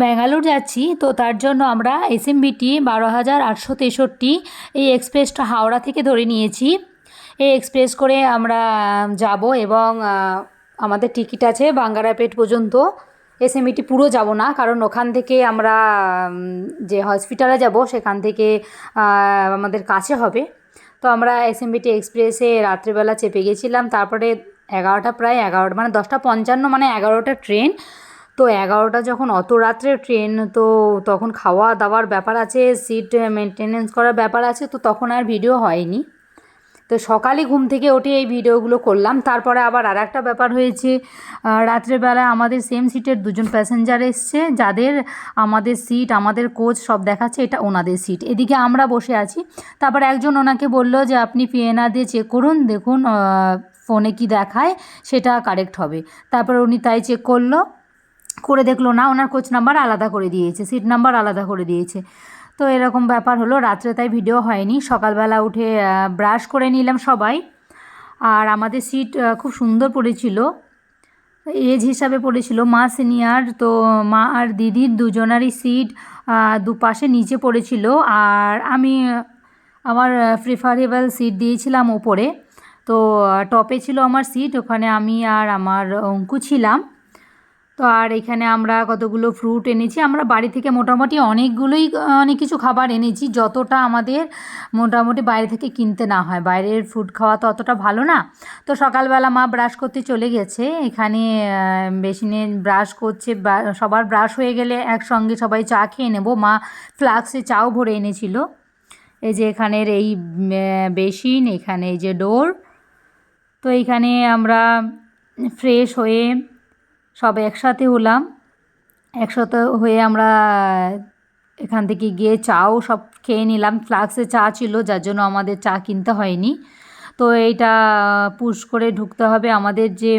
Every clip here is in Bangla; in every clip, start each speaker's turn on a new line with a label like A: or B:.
A: ব্যাঙ্গালোর যাচ্ছি, তো তার জন্য আমরা এসএমবিটি বারো হাজার আটশো তেষট্টি এই এক্সপ্রেসটা হাওড়া থেকে ধরে নিয়েছি। এই এক্সপ্রেস করে আমরা যাব এবং আমাদের টিকিট আছে বাঙ্গারাপেট পর্যন্ত। এসএমবিটি পুরো যাব না, কারণ ওখান থেকে আমরা যে হসপিটালে যাব সেখান থেকে আমাদের কাছে হবে। তো আমরা এসএমবিটি এক্সপ্রেসে রাত্রিবেলা চেপে গেছিলাম, তারপরে এগারোটা, প্রায় এগারোটা মানে দশটা পঞ্চান্ন মানে এগারোটা ট্রেন তো এগারোটা যখন, অত রাত্রে ট্রেন, তো তখন খাওয়া দাওয়ার ব্যাপার আছে, সিট মেনটেনেন্স করার ব্যাপার আছে, তো তখন আর ভিডিও হয়নি। তো সকালে ঘুম থেকে উঠে এই ভিডিওগুলো করলাম। তারপরে আবার আর একটা ব্যাপার হয়েছে রাত্রেবেলা আমাদের সেম সিটের দুজন প্যাসেঞ্জার এসছে, যাদের আমাদের সিট আমাদের কোচ সব দেখাচ্ছে, এটা ওনাদের সিট এদিকে আমরা বসে আছি। তারপর একজন ওনাকে বলল যে, আপনি পিএনআর দিয়ে চেক করুন, দেখুন ফোনে কি দেখায়, সেটা কারেক্ট হবে। তারপর উনি তাই চেক করল। করে দেখল, না, ওনার কোচ নাম্বার আলাদা করে দিয়েছে সিট নাম্বার আলাদা করে দিয়েছে। তো এরকম ব্যাপার হলো, রাত্রে তাই ভিডিও হয়নি। সকালবেলা উঠে ব্রাশ করে নিলাম সবাই। আর আমাদের সিট খুব সুন্দর পড়েছিল। এজ হিসাবে পড়েছিল, মা সিনিয়র তো মা আর দিদির দুজনারই সিট দুপাশে নিচে পড়েছিল। আর আমি আমার প্রিফারেবল সিট দিয়েছিলাম ওপরে। তো টপে ছিল আমার সিট ওখানে আমি আর আমার অঙ্কু ছিলাম। তো আর এখানে আমরা কতগুলো ফ্রুট এনেছি। আমরা বাড়ি থেকে মোটামুটি অনেকগুলোই অনেক কিছু খাবার এনেছি। যতটা আমাদের মোটামুটি বাইরে থেকে কিনতে না হয়। বাইরের ফুড খাওয়া তো অতটা ভালো না। তো সকালবেলা মা ব্রাশ করতে চলে গেছে। এখানে বেসিনে ব্রাশ করছে। সবার ব্রাশ হয়ে গেলে একসঙ্গে সবাই চা খেয়ে নেব। মা ফ্লাক্সে চাও ভরে এনেছিল। এই যে এখানের এই বেসিন এখানে এই যে ডোর তো এইখানে আমরা ফ্রেশ হয়ে সব একসাথে হলাম। একসাথে হয়ে আমরা এখান থেকে গিয়ে চাও সব খেয়ে নিলাম। ফ্লাক্সে চা ছিল, যার জন্য আমাদের চা কিনতে হয়নি। তো এইটা পুশ করে ঢুকতে হবে। আমাদের যে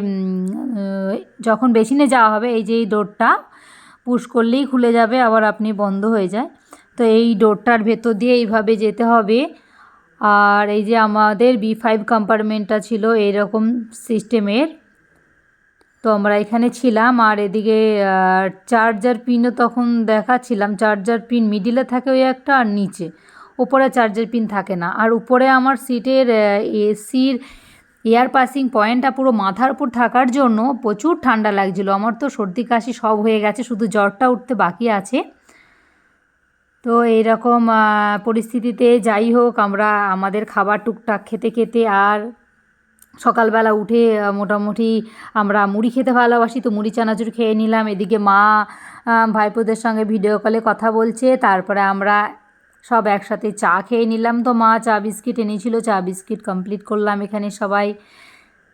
A: যখন বেসিনে যাওয়া হবে, এই যে এই ডোরটা, পুশ করলেই খুলে যাবে, আবার আপনি বন্ধ হয়ে যায়। তো এই ডোরটার ভেতর দিয়ে এইভাবে যেতে হবে। আর এই যে আমাদের বি ফাইভ কম্পার্টমেন্টটা ছিল, এরকম সিস্টেমের তো আমরা এখানে ছিলাম আর এদিকে চার্জার পিনও তখন দেখাচ্ছিলাম। চার্জার পিন মিডিলে থাকে ওই একটা আর নিচে। ওপরে চার্জার পিন থাকে না। আর উপরে আমার সিটের এসির এয়ার পাসিং পয়েন্টটা পুরো মাথার উপর থাকার জন্য প্রচুর ঠান্ডা লাগছিল। আমার তো সর্দি কাশি সব হয়ে গেছে, শুধু জ্বরটা উঠতে বাকি আছে। তো এইরকম পরিস্থিতিতে যাই হোক, আমরা আমাদের খাবার টুকটাক খেতে খেতে আর সকালবেলা উঠে মোটামুটি আমরা মুড়ি খেতে ভালোবাসি, তো মুড়ি, চানাচুর খেয়ে নিলাম। এদিকে মা ভাইপোদের সঙ্গে ভিডিও কলে কথা বলছে। তারপরে আমরা সব একসাথে চা খেয়ে নিলাম। তো মা চা বিস্কিট এনেছিল, চা বিস্কিট কমপ্লিট করলাম এখানে সবাই।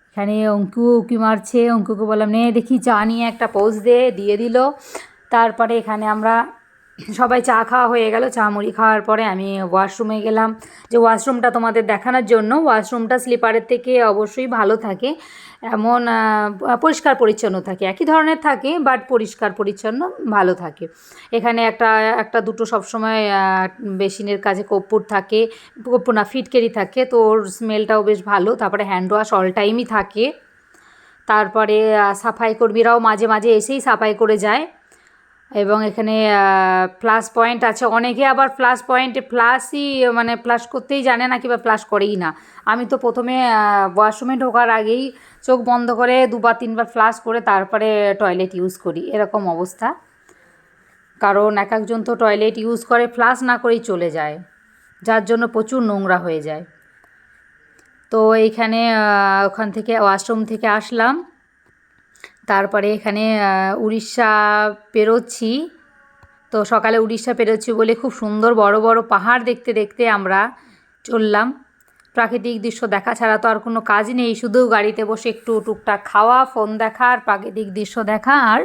A: এখানে অঙ্কু, উকি মারছে। অঙ্কুকে বললাম, নে, দেখি চা নিয়ে একটা পোজ দে। দিয়ে দিল। তারপরে এখানে আমরা সবাই চা খাওয়া হয়ে গেল, চা মুড়ি খাওয়ার পরে আমি ওয়াশরুমে গেলাম। যে ওয়াশরুমটা তোমাদের দেখানোর জন্য ওয়াশরুমটা স্লিপারের থেকে অবশ্যই ভালো থাকে, এমন পরিষ্কার পরিচ্ছন্ন থাকে। একই ধরনের থাকে বাট পরিষ্কার পরিচ্ছন্ন, ভালো থাকে। এখানে একটা একটা দুটো সবসময় বেসিনের কাছে কর্পূর থাকে, কর্পূর না, ফিটকেরি থাকে, তো ওর স্মেলটাও বেশ ভালো। তারপরে হ্যান্ড ওয়াশ অল টাইমই থাকে। তারপরে সাফাই কর্মীরাও মাঝে মাঝে এসেই সাফাই করে যায়। এবং এখানে প্লাস পয়েন্ট আছে। অনেকে আবার প্লাস পয়েন্টে প্লাসই মানে প্লাস করতেই জানে না কিংবা প্লাস করেই না। আমি তো প্রথমে ওয়াশরুমে ঢোকার আগেই চোখ বন্ধ করে দুবার, তিনবার ফ্লাশ করে তারপরে টয়লেট ইউজ করি। এরকম অবস্থা। কারণ এক একজন তো টয়লেট ইউজ করে ফ্লাশ না করেই চলে যায়। যার জন্য প্রচুর নোংরা হয়ে যায়। তো এইখানে ওখান থেকে ওয়াশরুম থেকে আসলাম। তারপরে এখানে উড়িষ্যা পেরোচ্ছি। তো সকালে উড়িষ্যা পেরোচ্ছি বলে খুব সুন্দর বড় বড় পাহাড় দেখতে দেখতে আমরা চললাম। প্রাকৃতিক দৃশ্য দেখা ছাড়া তো আর কোনো কাজ নেই, শুধু গাড়িতে বসে একটু টুকটাক খাওয়া, ফোন দেখা আর প্রাকৃতিক দৃশ্য দেখা। আর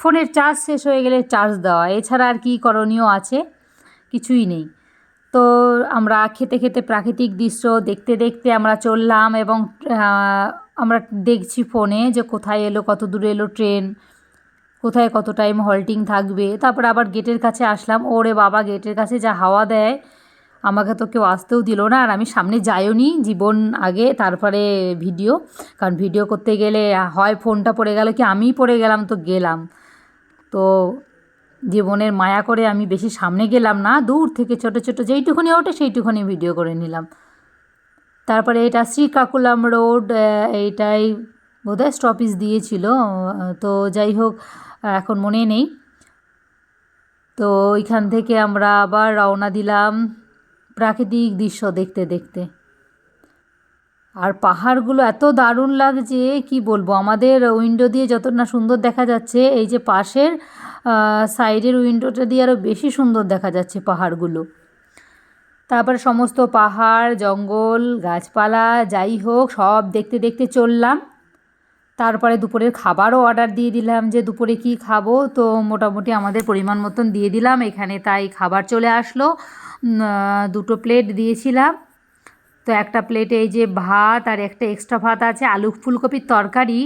A: ফোনের চার্জ শেষ হয়ে গেলে চার্জ দেওয়া, এছাড়া আর কি করণীয় আছে? কিছুই নেই। তো আমরা খেতে খেতে প্রাকৃতিক দৃশ্য দেখতে দেখতে আমরা চললাম এবং আমরা দেখছি ফোনে যে কোথায় এলো, কত দূরে এলো ট্রেন, কোথায় কত টাইম হল্টিং থাকবে। তারপর আবার গেটের কাছে আসলাম, ওরে বাবা গেটের কাছে যা হাওয়া দেয়, আমাকে তো কেউ আসতেও দিল না। আর আমি সামনে যাইও নি জীবন আগে, তারপরে ভিডিও কারণ ভিডিও করতে গেলে হয় ফোনটা পড়ে গেল কি, আমিই পড়ে গেলাম তো গেলাম। তো জীবনের মায়া করে আমি বেশি সামনে গেলাম না, দূর থেকে ছোট ছোট যেইটুকুনি ওঠে সেইটুকুনি ভিডিও করে নিলাম। তারপরে এটা শ্রীকাকুলাম রোড এইটাই বোধহয় স্টপিস দিয়েছিল তো যাই হোক, এখন মনে নেই। তো ওইখান থেকে আমরা আবার রওনা দিলাম প্রাকৃতিক দৃশ্য দেখতে দেখতে। আর পাহাড়গুলো এত দারুণ লাগছে, কি বলব? আমাদের উইন্ডো দিয়ে যত না সুন্দর দেখা যাচ্ছে, এই যে পাশের সাইডের উইন্ডোটা দিয়ে আরও বেশি সুন্দর দেখা যাচ্ছে পাহাড়গুলো। তারপরে সমস্ত পাহাড়, জঙ্গল, গাছপালা, যাই হোক, সব দেখতে দেখতে চললাম। তারপরে দুপুরের খাবারও অর্ডার দিয়ে দিলাম যে দুপুরে কি খাব, তো মোটামুটি আমাদের পরিমাণ মতন দিয়ে দিলাম। এখানে তাই খাবার চলে আসলো। দুটো প্লেট দিয়েছিলাম। তো একটা প্লেটে এই যে ভাত আর একটা এক্সট্রা ভাত আছে, আলু ফুলকপির তরকারি।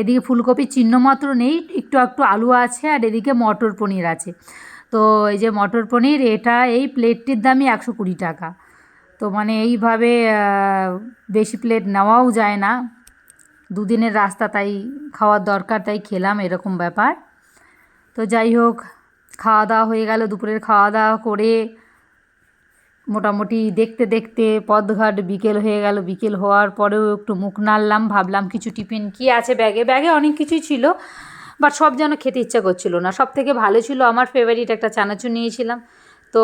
A: এদিকে ফুলকপির চিহ্ন মাত্র নেই, একটু একটু আলু আছে আর এদিকে মটর পনির আছে। তো এই যে মটর পনির, এটা এই প্লেটটির দামই একশো কুড়ি টাকা। তো মানে এইভাবে বেশি প্লেট নেওয়াও যায় না। দুদিনের রাস্তা তাই খাওয়ার দরকার, তাই খেলাম এরকম ব্যাপার। তো যাই হোক, খাওয়া দাওয়া হয়ে গেল, দুপুরের খাওয়া দাওয়া করে মোটামুটি দেখতে দেখতে পদঘাট বিকেল হয়ে গেল। বিকেল হওয়ার পরেও একটু মুখ নাড়লাম, ভাবলাম কিছু টিফিন কী আছে ব্যাগে। ব্যাগে অনেক কিছুই ছিল। বাট সব যেন খেতে ইচ্ছা করছিল না। সব থেকে ভালো ছিল আমার ফেভারিট একটা চানাচুর নিয়েছিলাম। তো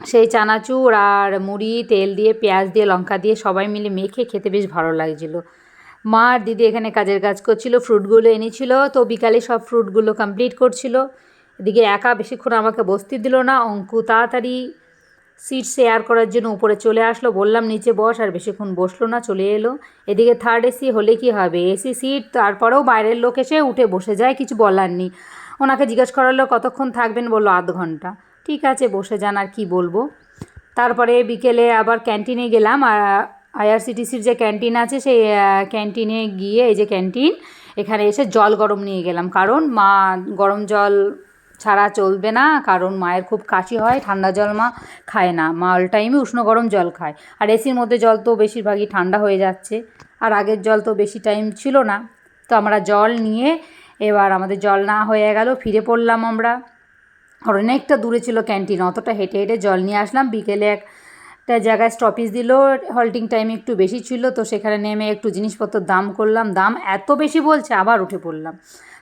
A: সেই চানাচুর আর মুড়ি, তেল দিয়ে, পেঁয়াজ দিয়ে, লঙ্কা দিয়ে সবাই মিলে মেখে খেতে বেশ ভালো লাগছিল। মা আর দিদি এখানে কাজের কাজ করছিল ফ্রুটগুলো এনেছিল। তো বিকালে সব ফ্রুটগুলো কমপ্লিট করছিল। এদিকে একা বেশিক্ষণ আমাকে বসতে দিল না। অঙ্কু তাড়াতাড়ি সিট শেয়ার করার জন্য উপরে চলে আসলো। বললাম, নিচে বস, আর বেশিক্ষণ বসল না, চলে এলো। এদিকে থার্ড এসি হলে কি হবে? এসি সিট তারপরেও বাইরের লোক এসে উঠে বসে যায়, কিছু বলার নেই। ওনাকে জিজ্ঞেস করালো, কতক্ষণ থাকবেন? বলল, আধ ঘণ্টা। ঠিক আছে, বসে যান, আর কী বলব? তারপরে বিকেলে আবার ক্যান্টিনে গেলাম, আর আইআরসিটিসির যে ক্যান্টিন আছে, সেই ক্যান্টিনে গিয়ে এই যে ক্যান্টিন, এখানে এসে জল গরম নিয়ে গেলাম। কারণ মা, গরম জল ছাড়া চলবে না, কারণ মায়ের খুব কাশি হয়, ঠান্ডা জল মা খায় না। মা অল টাইমে উষ্ণ গরম জল খায়। আর এসির মধ্যে জল তো বেশিরভাগই ঠান্ডা হয়ে যাচ্ছে। আর আগের জল তো বেশি টাইম ছিল না। তো আমরা জল নিয়ে এবার আমাদের জল না হয়ে গেল, ফিরে পড়লাম আমরা। আর অনেকটা দূরে ছিল ক্যান্টিন অতটা হেঁটে হেঁটে জল নিয়ে আসলাম। বিকেলে এক একটা জায়গায় স্টপিস দিল হল্টিং টাইম একটু বেশি ছিল, তো সেখানে নেমে একটু জিনিসপত্র দাম করলাম। দাম এত বেশি বলছে, আবার উঠে পড়লাম।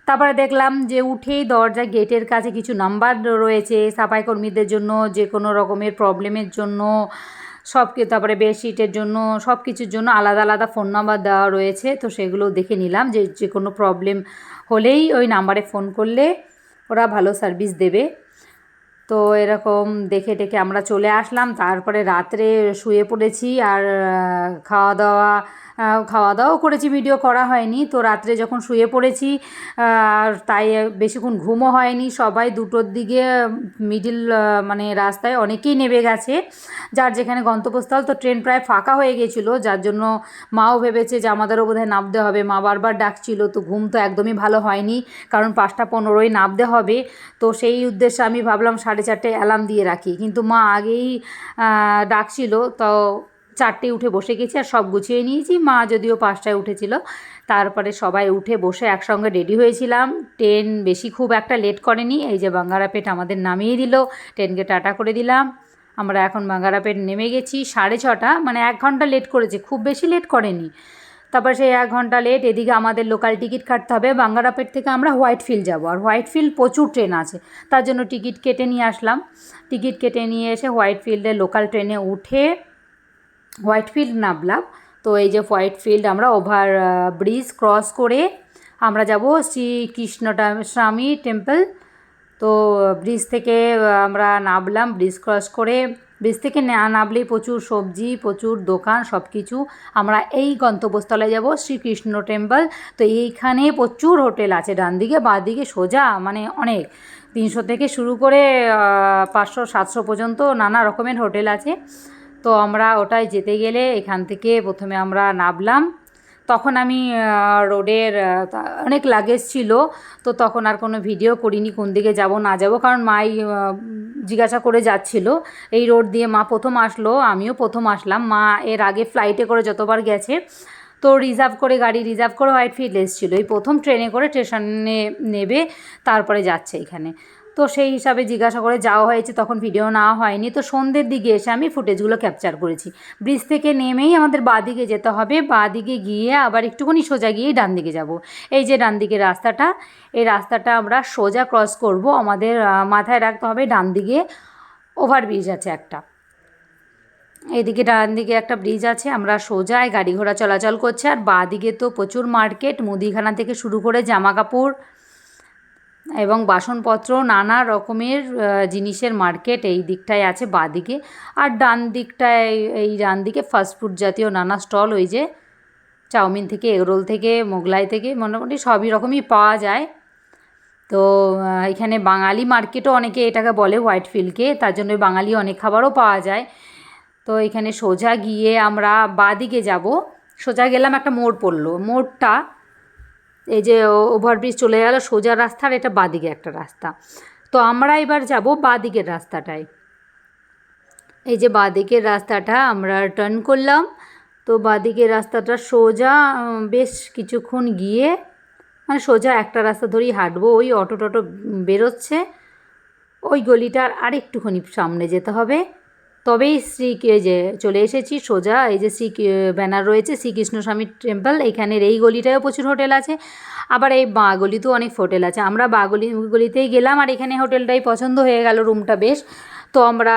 A: তারপরে দেখলাম যে উঠেই দরজা গেটের কাছে কিছু নাম্বার রয়েছে, সাফাই কর্মীদের জন্য, যে কোনো রকমের প্রবলেমের জন্য, সব তারপরে বেডশিটের জন্য, সব কিছুর জন্য আলাদা আলাদা ফোন নাম্বার দেওয়া রয়েছে। তো সেগুলো দেখে নিলাম যে যে কোনো প্রবলেম হলেই ওই নাম্বারে ফোন করলে ওরা ভালো সার্ভিস দেবে। তো এরকম দেখে টেকে আমরা চলে আসলাম। তারপরে রাত্রে শুয়ে পড়েছি আর খাওয়া দাওয়া খাওয়া দাওয়াও করেছি ভিডিও করা হয়নি। তো রাত্রে যখন শুয়ে পড়েছি আর তাই বেশিক্ষণ ঘুমও হয়নি। সবাই দুটোর দিকে মিডিল মানে রাস্তায় অনেকেই নেবে গেছে। যার যেখানে গন্তব্যস্থল, তো ট্রেন প্রায় ফাঁকা হয়ে গেছিল। যার জন্য মাও ভেবেছে যে আমাদেরও বোধহয় নামতে হবে। মা বারবার ডাকছিল, তো ঘুম তো একদমই ভালো হয়নি। কারণ পাঁচটা পনেরোই নামতে হবে। তো সেই উদ্দেশ্যে আমি ভাবলাম সাড়ে চারটে অ্যালার্ম দিয়ে রাখি। কিন্তু মা আগেই ডাকছিল। তো চারটে উঠে বসে গেছি আর সব গুছিয়ে নিয়েছি। মা যদিও পাঁচটায় উঠেছিল, তারপরে সবাই উঠে বসে একসঙ্গে রেডি হয়েছিলাম। ট্রেন বেশি খুব একটা লেট করেনি, এই যে বাঙ্গারাপেট আমাদের নামিয়ে দিল, ট্রেনকে টাটা করে দিলাম। আমরা এখন বাঙ্গারাপেট নেমে গেছি সাড়ে ছটা মানে এক ঘণ্টা লেট করেছে, খুব বেশি লেট করেনি। তারপর সেই এক ঘণ্টা লেট এদিকে আমাদের লোকাল টিকিট কাটতে হবে বাঙ্গারাপেট থেকে আমরা হোয়াইট ফিল্ড যাব। আর হোয়াইট ফিল্ড প্রচুর ট্রেন আছে, তার জন্য টিকিট কেটে নিয়ে আসলাম। টিকিট কেটে নিয়ে এসে হোয়াইট ফিল্ডে লোকাল ট্রেনে উঠে হোয়াইটফিল্ড নামলাম। তো এই যে হোয়াইটফিল্ড আমরা ওভার ব্রিজ ক্রস করে আমরা যাব শ্রীকৃষ্ণটা স্বামী টেম্পল। তো ব্রিজ থেকে আমরা নামলাম, ব্রিজ ক্রস করে। ব্রিজ থেকে না, নামলেই প্রচুর সবজি, প্রচুর দোকান সব কিছু আমরা এই গন্তব্যস্থলে যাব শ্রীকৃষ্ণ টেম্পল। তো এইখানে প্রচুর হোটেল আছে ডান দিকে বাঁ দিকে সোজা মানে অনেক। তিনশো থেকে শুরু করে পাঁচশো, সাতশো পর্যন্ত নানা রকমের হোটেল আছে। তো আমরা ওটায় যেতে গেলে এখান থেকে প্রথমে আমরা নামলাম। তখন আমি রোডের অনেক লাগেজ ছিল। তো তখন আর কোনো ভিডিও করিনি কোন দিকে যাব, না যাব। কারণ মাই জিজ্ঞাসা করে যাচ্ছিল। এই রোড দিয়ে মা প্রথম আসলো, আমিও প্রথম আসলাম। মা এর আগে ফ্লাইটে করে যতবার গেছে, তো রিজার্ভ করে গাড়ি রিজার্ভ করে হোয়াইট ফিল্ড এসেছিল। এই প্রথম ট্রেনে করে স্টেশনে নেবে, তারপরে যাচ্ছে এখানে। তো সেই হিসাবে জিজ্ঞাসা করে যাওয়া হয়েছে, তখন ভিডিও নেওয়া হয়নি। তো সন্ধ্যের দিকে এসে আমি ফুটেজগুলো ক্যাপচার করেছি। ব্রিজ থেকে নেমেই আমাদের বাঁদিকে যেতে হবে। বাঁদিকে গিয়ে আবার একটুখানি সোজা গিয়ে ডান দিকে যাব। এই যে ডান দিকে রাস্তাটা, এই রাস্তাটা আমরা সোজা ক্রস করব। আমাদের মাথায় রাখতে হবে ডান দিকে ওভারব্রিজ আছে একটা। এদিকে ডান দিকে একটা ব্রিজ আছে, আমরা সোজায় গাড়ি ঘোড়া চলাচল করছে। আর বাঁ দিকে তো প্রচুর মার্কেট মুদিখানা থেকে শুরু করে জামা কাপড় এবং বাসনপত্র নানা রকমের জিনিসের মার্কেট এই দিকটায় আছে বাঁ দিকে আর ডান দিকটায়, এই ডান দিকে ফাস্টফুড জাতীয় নানা স্টল ওই যে চাউমিন থেকে, এগরোল থেকে, মোগলাই থেকে, মোটামুটি সবই রকমই পাওয়া যায়। তো এখানে বাঙালি মার্কেটও অনেকে এটাকে বলে হোয়াইট ফিল্ডকে তার জন্য বাঙালি অনেক খাবারও পাওয়া যায়। তো, এখানে সোজা গিয়ে আমরা বাদিকে যাব। সোজা গেলাম একটা মোড় পড়ল। মোড়টা এই যে ওভারব্রিজ চলে গেল, সোজা রাস্তা আর এটা বাদিকে একটা রাস্তা। তো আমরা এবার যাব বাদিকের রাস্তাটায়। এই যে বাদিকের রাস্তাটা আমরা টার্ন করলাম। তো বাদিকের রাস্তাটা সোজা বেশ কিছুক্ষণ গিয়ে মানে সোজা একটা রাস্তা ধরেই হাঁটবো, ওই অটো টটো বেরোচ্ছে। ওই গলিটার আরেকটুখানি সামনে যেতে হবে। তবেই শ্রী যে চলে এসেছি, সোজা এই যে শ্রী ব্যানার রয়েছে, শ্রীকৃষ্ণ স্বামী টেম্পল। এখানের এই গলিটায়ও প্রচুর হোটেল আছে। আবার এই বাঁ গলিতেও অনেক হোটেল আছে। আমরা বাঁ গলি গলিতেই গেলাম আর এখানে হোটেলটাই পছন্দ হয়ে গেল, রুমটা বেশ। তো আমরা